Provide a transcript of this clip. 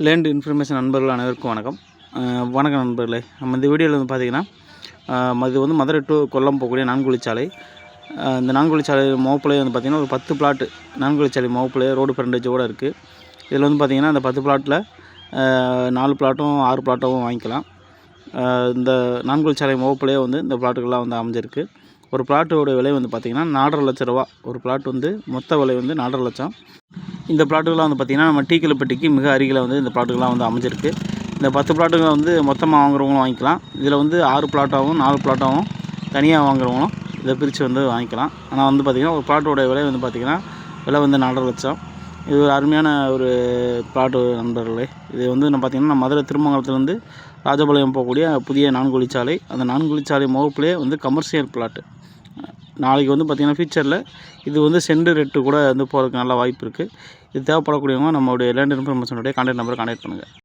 Land information நண்பர்கள் அனைவருக்கும் வணக்கம். வணக்கம் நண்பர்களே. நம்ம இந்த வீடியோவில் வந்து பார்த்திங்கன்னா இது வந்து மதுரை டு கொல்லம் போகக்கூடிய நான்குழிச்சாலை இந்த நான்குழிச்சாலை மோப்பிலே வந்து பார்த்திங்கன்னா ஒரு பத்து பிளாட்டு நான்குழிச்சாலை மோப்பிலே ரோடு ஃப்ரண்டேஜோடு இருக்குது இதில் வந்து பார்த்திங்கன்னா அந்த பத்து பிளாட்டில் நாலு பிளாட்டும் ஆறு பிளாட்டும் வாங்கிக்கலாம். இந்த நான்குழிச்சாலை மோப்பிலே வந்து இந்த பிளாட்டுகள்லாம் வந்து அமைஞ்சிருக்கு. ஒரு பிளாட்டோட விலை வந்து பார்த்திங்கன்னா நாலரை லட்ச ரூபா. ஒரு பிளாட் வந்து மொத்த விலை வந்து நாலரை லட்சம். இந்த பிளாட்டுகள்லாம் வந்து பார்த்திங்கன்னா நம்ம டீக்கலப்பட்டிக்கு மிக அருகில் வந்து இந்த பிளாட்டுகள்லாம் வந்து அமைஞ்சிருக்கு. இந்த பத்து பிளாட்டுகளை வந்து மொத்தமாக வாங்குறவங்களும் வாங்கிக்கலாம். இதில் வந்து ஆறு பிளாட்டாகவும் நாலு பிளாட்டாகவும் தனியாக வாங்குறவங்களும் இதை பிரித்து வந்து வாங்கிக்கலாம். ஆனால் வந்து பார்த்திங்கன்னா ஒரு பிளாட்டோட விலை வந்து பார்த்திங்கன்னா விலை வந்து நாலரை லட்சம். இது ஒரு அருமையான ஒரு பிளாட்டு நண்பர்களே. இது வந்து நம்ம பார்த்திங்கன்னா மதுரை திருமங்கலத்துலேருந்து ராஜபாளையம் போகக்கூடிய புதிய நான்குழிச்சாலை அந்த நான்குழிச்சாலை முகப்புலேயே வந்து கமர்ஷியல் பிளாட்டு நாளைக்கு வந்து பார்த்திங்கன்னா ஃபியூச்சரில் இது வந்து செண்டு ரெட்டு கூட வந்து போகிறதுக்கு நல்ல வாய்ப்பு இருக்குது இது தேவைப்படக்கூடியவங்க நம்மளுடைய லேண்ட் இன்ஃபர்மேஷனுடைய கான்டாக்ட் நம்பரை கான்டாக்ட் பண்ணுங்கள்